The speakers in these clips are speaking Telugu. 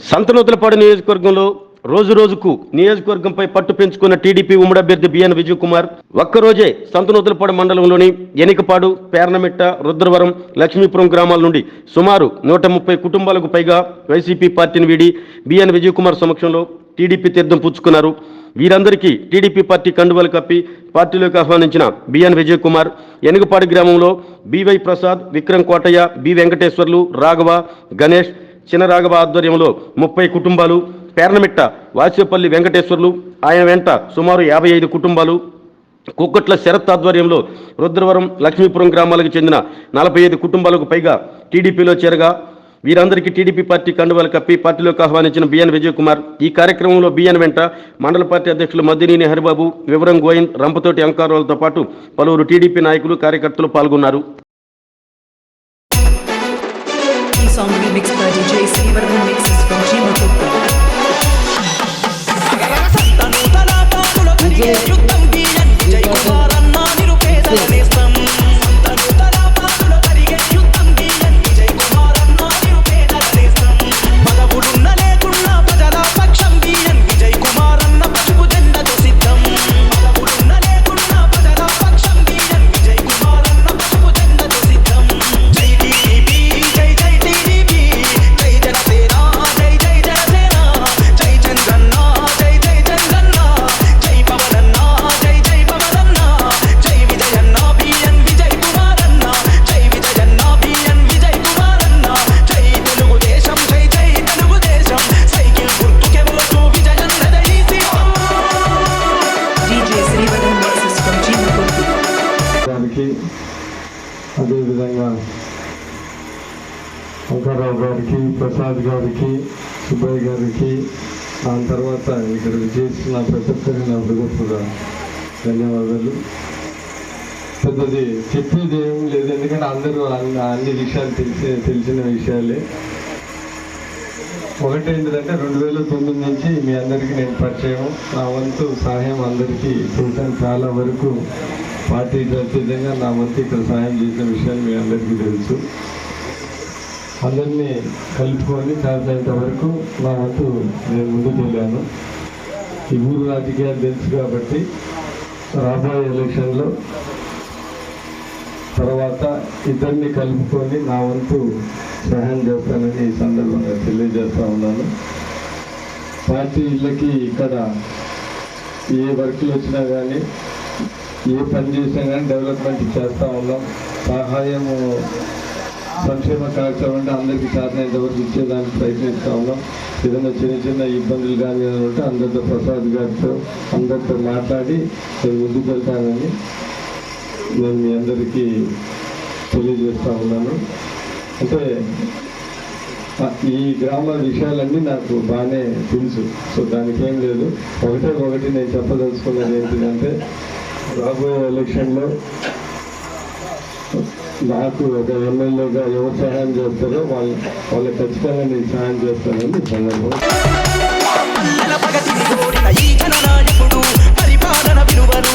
సంతనూతలపాడు నియోజకవర్గంలో రోజు రోజుకు నియోజకవర్గంపై పట్టు పెంచుకున్న టీడీపీ ఉమ్మడి అభ్యర్థి బిఎన్ విజయ్ కుమార్ ఒక్కరోజే సంతనూతలపాడు మండలంలోని ఎనికపాడు పేర్నమిట్ట రుద్రవరం లక్ష్మీపురం గ్రామాల నుండి సుమారు నూట ముప్పై కుటుంబాలకు పైగా వైసీపీ పార్టీని వీడి బిఎన్ విజయ్ కుమార్ సమక్షంలో టీడీపీ తీర్థం పుచ్చుకున్నారు. వీరందరికీ టీడీపీ పార్టీ కండువలు కప్పి పార్టీలోకి ఆహ్వానించిన బిఎన్ విజయ్ కుమార్ ఎనుగపాడు గ్రామంలో B Y Prasad Vikram Kotaiah B Venkateswarlu Raghava Ganesh Chinaraghava ఆధ్వర్యంలో ముప్పై కుటుంబాలు పేర్నమిట్ట వాసేపల్లి వెంకటేశ్వర్లు ఆయన వెంట సుమారు యాభై ఐదు కుటుంబాలు. కుక్కట్ల శరత్ ఆధ్వర్యంలో రుద్రవరం లక్ష్మీపురం గ్రామాలకు చెందిన నలభై ఐదు కుటుంబాలకు పైగా టీడీపీలో చేరగా వీరందరికీ టీడీపీ పార్టీ కండువాలు కప్పి పార్టీలోకి ఆహ్వానించిన బిఎన్ విజయ్ కుమార్ ఈ కార్యక్రమంలో బిఎన్ వెంట మండల పార్టీ అధ్యక్షులు మద్దినేని హరిబాబు వివరం గోయన్ రంపతోటి అంకారాలతో పాటు పలువురు టీడీపీ నాయకులు కార్యకర్తలు పాల్గొన్నారు. mixed by DJ Silver, the mixes from Jimbo Ankarao గారికి ప్రసాద్ గారికి సుబ్బయ్య గారికి దాని తర్వాత ఇక్కడ చేసిన ప్రతి ఒక్కరి నా హృదయపూర్వ ధన్యవాదాలు. పెద్దది చెప్పేది ఏం లేదు ఎందుకంటే అందరూ అన్ని అన్ని విషయాలు తెలిసి తెలిసిన విషయాలే. ఒకటి ఏంటిదంటే రెండు వేల తొమ్మిది నుంచి మీ అందరికీ నేను పరిచయం. నా వంతు సహాయం అందరికీ చేశాను చాలా వరకు పార్టీ అత్యధికంగా నా వంతు ఇక్కడ సహాయం చేసిన విషయాలు మీ అందరికీ తెలుసు. అందరినీ కలుపుకొని చేసేంత వరకు నా వంతు నేను ముందుకు వెళ్ళాను. ఈ ఊరు రాజకీయాలు తెలుసు కాబట్టి రాబోయే ఎలక్షన్లో తర్వాత ఇద్దరిని కలుపుకొని నా వంతు సహాయం చేస్తానని ఈ సందర్భంగా తెలియజేస్తూ ఉన్నాను. పార్టీ ఇళ్ళకి ఇక్కడ ఏ వర్క్లు వచ్చినా కానీ ఏ పని చేసినా కానీ డెవలప్మెంట్ చేస్తూ ఉన్నాం. సహాయము సంక్షేమ కార్యక్రమం అంటే అందరికీ సాధన వరకు ఇచ్చేదానికి ప్రయత్నిస్తూ ఉన్నాం. ఏదైనా చిన్న చిన్న ఇబ్బందులు కానీ ఉంటే అందరితో ప్రసాద్ గారితో అందరితో మాట్లాడి నేను ముందుకు వెళ్తానని నేను మీ అందరికీ తెలియజేస్తా ఉన్నాను. అంటే ఈ గ్రామ విషయాలన్నీ నాకు బాగానే తెలుసు. సో దానికి ఏం లేదు. ఒకటే ఒకటి నేను చెప్పదలుచుకున్నది ఏంటిదంటే రాబోయే ఎలక్షన్లో నాకు ఒక ఎమ్మెల్యేగా ఎవరు సహాయం చేస్తారో వాళ్ళు వాళ్ళకి ఖచ్చితంగా నేను సహాయం చేస్తానని సందర్భం. ఈ జననాయకుడు పరిపాలన విలువలు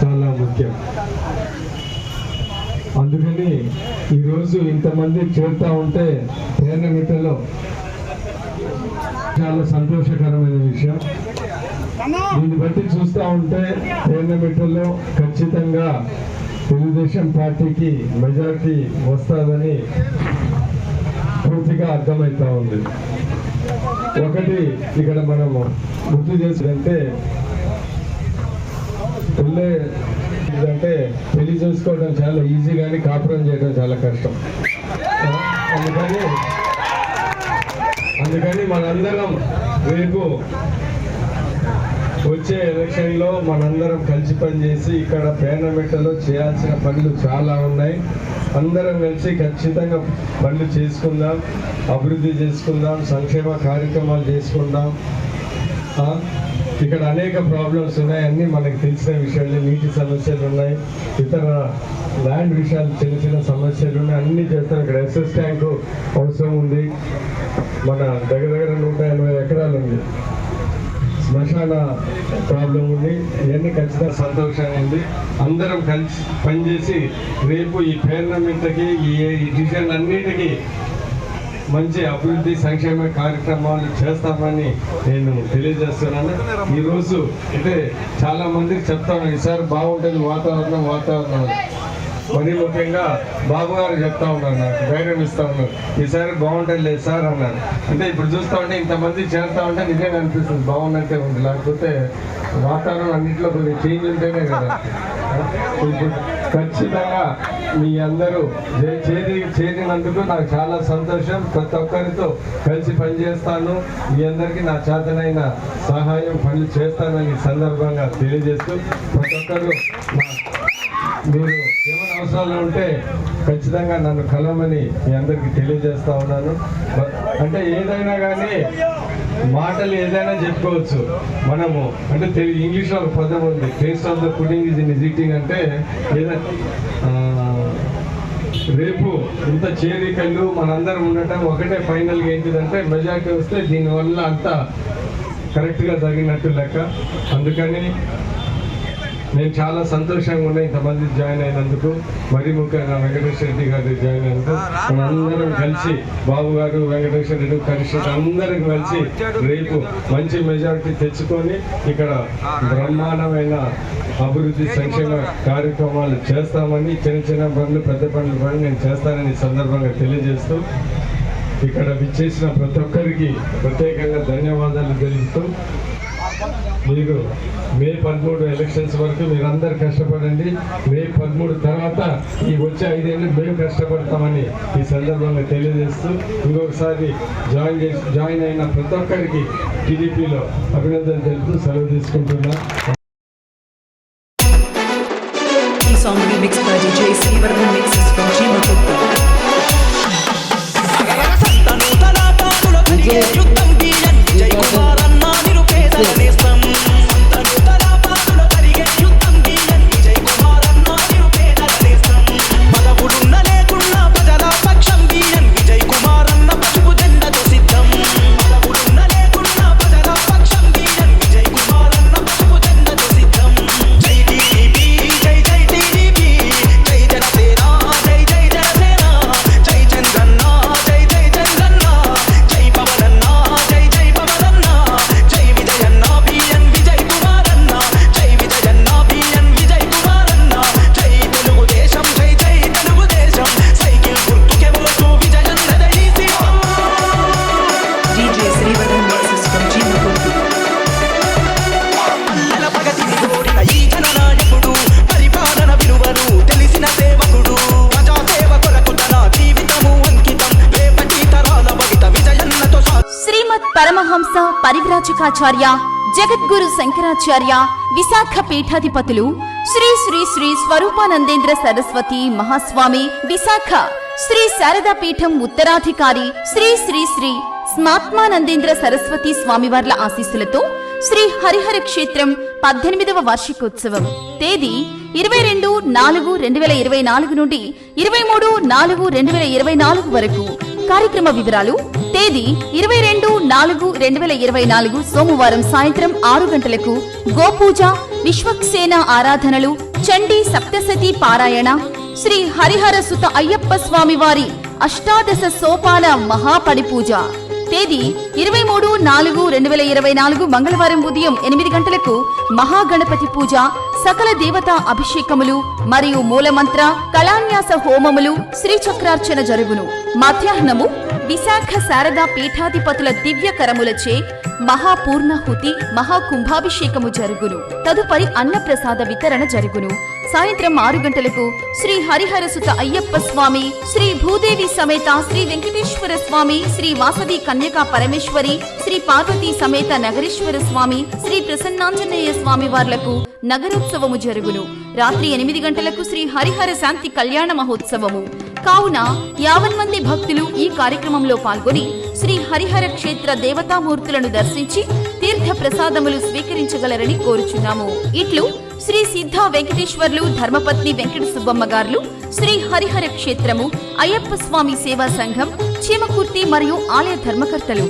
చాలా ముఖ్యం. అందుకని ఈరోజు ఇంతమంది చేరుతా ఉంటే పేర్నమిట్టలో చాలా సంతోషకరమైన విషయం. దీన్ని బట్టి చూస్తూ ఉంటే పేర్నమిట్టలో ఖచ్చితంగా తెలుగుదేశం పార్టీకి మెజార్టీ వస్తుందని పూర్తిగా అర్థమవుతా ఉంది. ఒకటి ఇక్కడ మనము గుర్తు చేసినంటే పెళ్ళే అంటే పెళ్ళి చేసుకోవడం చాలా ఈజీ కానీ కాపురం చేయడం చాలా కష్టం. అందుకని అందుకని మనందరం రేపు వచ్చే ఎలక్షన్లో మనందరం కలిసి పనిచేసి ఇక్కడ పేర్నమెట్టలో చేయాల్సిన పనులు చాలా ఉన్నాయి. అందరం కలిసి ఖచ్చితంగా పనులు చేసుకుందాం అభివృద్ధి చేసుకుందాం సంక్షేమ కార్యక్రమాలు చేసుకుందాం. ఇక్కడ అనేక ప్రాబ్లమ్స్ ఉన్నాయి. అన్ని మనకు తెలిసిన విషయాలు నీటి సమస్యలు ఉన్నాయి. ఇతర ల్యాండ్ విషయాలు చిన్న చిన్న సమస్యలు ఉన్నాయి. అన్ని చేస్తారు. ఇక్కడ ఎస్ఎస్ ట్యాంకు అవసరం ఉంది. మన దగ్గర దగ్గర నూట ఎనభై ఎకరాలు ఉంది. శ్మశాన ప్రాబ్లం ఉంది. ఇవన్నీ ఖచ్చితంగా సంతోషంగా ఉంది. అందరం కలిసి పనిచేసి రేపు ఈ పేర్నమెంట్కి ఈ డిజైన్ అన్నిటికీ మంచి అభివృద్ధి సంక్షేమ కార్యక్రమాలు చేస్తామని నేను తెలియజేస్తున్నాను. ఈరోజు అంటే చాలా మందికి చెప్తాను ఈసారి బాగుంటుంది వాతావరణం వాతావరణం మరీ ముఖ్యంగా బాబు గారు చెప్తా ఉన్నారు నాకు ధైర్యం ఇస్తా ఉన్నారు. ఈసారి బాగుంటుంది లేదు సార్ అన్నారు. అంటే ఇప్పుడు చూస్తా ఉంటే ఇంతమంది చేస్తా ఉంటే నిజంగా అనిపిస్తుంది బాగున్నట్టే ఉంది. లేకపోతే వాతావరణం అన్నింటిలో కొన్ని చేంజ్ ఉంటేనే కదా. ఇప్పుడు ఖచ్చితంగా మీ అందరూ చేరి చేరినందుకు నాకు చాలా సంతోషం. ప్రతి ఒక్కరితో కలిసి పనిచేస్తాను. మీ అందరికీ నా చేతనైన సహాయం పనులు చేస్తానని సందర్భంగా తెలియజేస్తూ ప్రతి ఒక్కరు మీరు ఏమైనా అవసరాలు ఉంటే ఖచ్చితంగా నన్ను కలవమని మీ అందరికీ తెలియజేస్తా ఉన్నాను. అంటే ఏదైనా కానీ మాటలు ఏదైనా చెప్పుకోవచ్చు. మనము అంటే తెలి ఇంగ్లీష్లో ఒక పదం ఉంది. Taste of the pudding is in eating అంటే ఏదైనా రేపు ఇంత చేరికలు మనందరం ఉండటం ఒకటే ఫైనల్గా ఏంటిదంటే మెజార్టీ వస్తే దీనివల్ల అంతా కరెక్ట్గా జరిగినట్టు లెక్క. అందుకని నేను చాలా సంతోషంగా ఉన్నా ఇంతమంది జాయిన్ అయినందుకు. మరి ముఖ్యంగా వెంకటేశ్వర రెడ్డి గారు జాయిన్ అయినందుకు. మనందరం కలిసి బాబు గారు వెంకటేశ్వర రెడ్డి కలిసి అందరం కలిసి రేపు మంచి మెజారిటీ తెచ్చుకొని ఇక్కడ బ్రహ్మాండమైన అభివృద్ధి సంక్షేమ కార్యక్రమాలు చేస్తామని చిన్న చిన్న పనులు పెద్ద పనులు పని నేను చేస్తానని సందర్భంగా తెలియజేస్తూ ఇక్కడ విచ్చేసిన ప్రతి ఒక్కరికి ప్రత్యేకంగా ధన్యవాదాలు తెలుపుతూ మీకు మే పదమూడు ఎలక్షన్స్ వరకు మీరందరు కష్టపడండి. మే పదమూడు తర్వాత ఈ వచ్చే ఐదేళ్ళు మేము కష్టపడతామని ఈ సందర్భంగా తెలియజేస్తూ ఇంకొకసారి జాయిన్ చేసి జాయిన్ అయిన ప్రతి ఒక్కరికి టీడీపీలో అభినందన తెలుపుతూ సెలవు తీసుకుంటున్నా. Song remixed by DJ from Parivrajakacharya జగద్గురు శంకరాచార్య విశాఖ పీఠాధిపతులు శ్రీ శ్రీ శ్రీ స్వరూపానందేంద్ర సరస్వతి మహాస్వామి విశాఖ శ్రీ శారదా పీఠం ఉత్తరాధికారి శ్రీ శ్రీ శ్రీ స్మాత్మానందేంద్ర సరస్వతి స్వామివార్ల ఆశీస్సులతో శ్రీ హరిహర క్షేత్రం పద్దెనిమిదవ వార్షికోత్సవం. తేదీ ఇరవై రెండు నాలుగు రెండు వేల ఇరవై నాలుగు నుండి ఇరవై మూడు నాలుగు రెండు వేల ఇరవై నాలుగు వరకు. కార్యక్రమ వివరాలు తేదీ ఇరవై రెండు నాలుగు రెండు వేల ఇరవై నాలుగు సోమవారం సాయంత్రం ఆరు గంటలకు గోపూజ విశ్వక్సేన ఆరాధనలు చండీ సప్తసతి పారాయణ శ్రీ హరిహర సుత అయ్యప్ప స్వామి వారి అష్టాదశ సోపాన మహాపడి పూజ తేదీ ఇరవై మూడు నాలుగు రెండు వేల ఇరవై నాలుగు మంగళవారం ఉదయం ఎనిమిది గంటలకు మహాగణపతి పూజ సకల దేవతా అభిషేకములు మరియు మూలమంత్ర కళాన్యాస హోమములు శ్రీచక్రార్చన జరుగును. మధ్యాహ్నము విశాఖ శారదా పీఠాధిపతుల దివ్య కరములచే మహాపూర్ణహుతి మహాకుంభాభిషేకము జరుగును. తదుపరి అన్నప్రసాద వితరణ జరుగును. సాయంత్రం ఆరు గంటలకు శ్రీ హరిహరసుత అయ్యప్ప స్వామి శ్రీ భూదేవి సమేత శ్రీ వెంకటేశ్వర స్వామి శ్రీ వాసవి కన్యకా పరమేశ్వరి శ్రీ పార్వతీ సమేత నగరేశ్వర స్వామి శ్రీ ప్రసన్నాంజనేయ స్వామి వార్లకు నగరోత్సవము జరుగును. రాత్రి ఎనిమిది గంటలకు శ్రీ హరిహర శాంతి కళ్యాణ మహోత్సవము. కావున యావన్ మంది భక్తులు ఈ కార్యక్రమంలో పాల్గొని శ్రీ హరిహర క్షేత్ర దేవతామూర్తులను దర్శించి తీర్థ ప్రసాదములు స్వీకరించగలరని కోరుచున్నాము. ఇట్లు శ్రీ సిద్ధ వెంకటేశ్వర్లు ధర్మపత్ని వెంకట సుబ్బమ్మ గారులు శ్రీ హరిహర క్షేత్రము అయ్యప్ప స్వామి సేవా సంఘం చీమకుర్తి మరియు ఆలయ ధర్మకర్తలు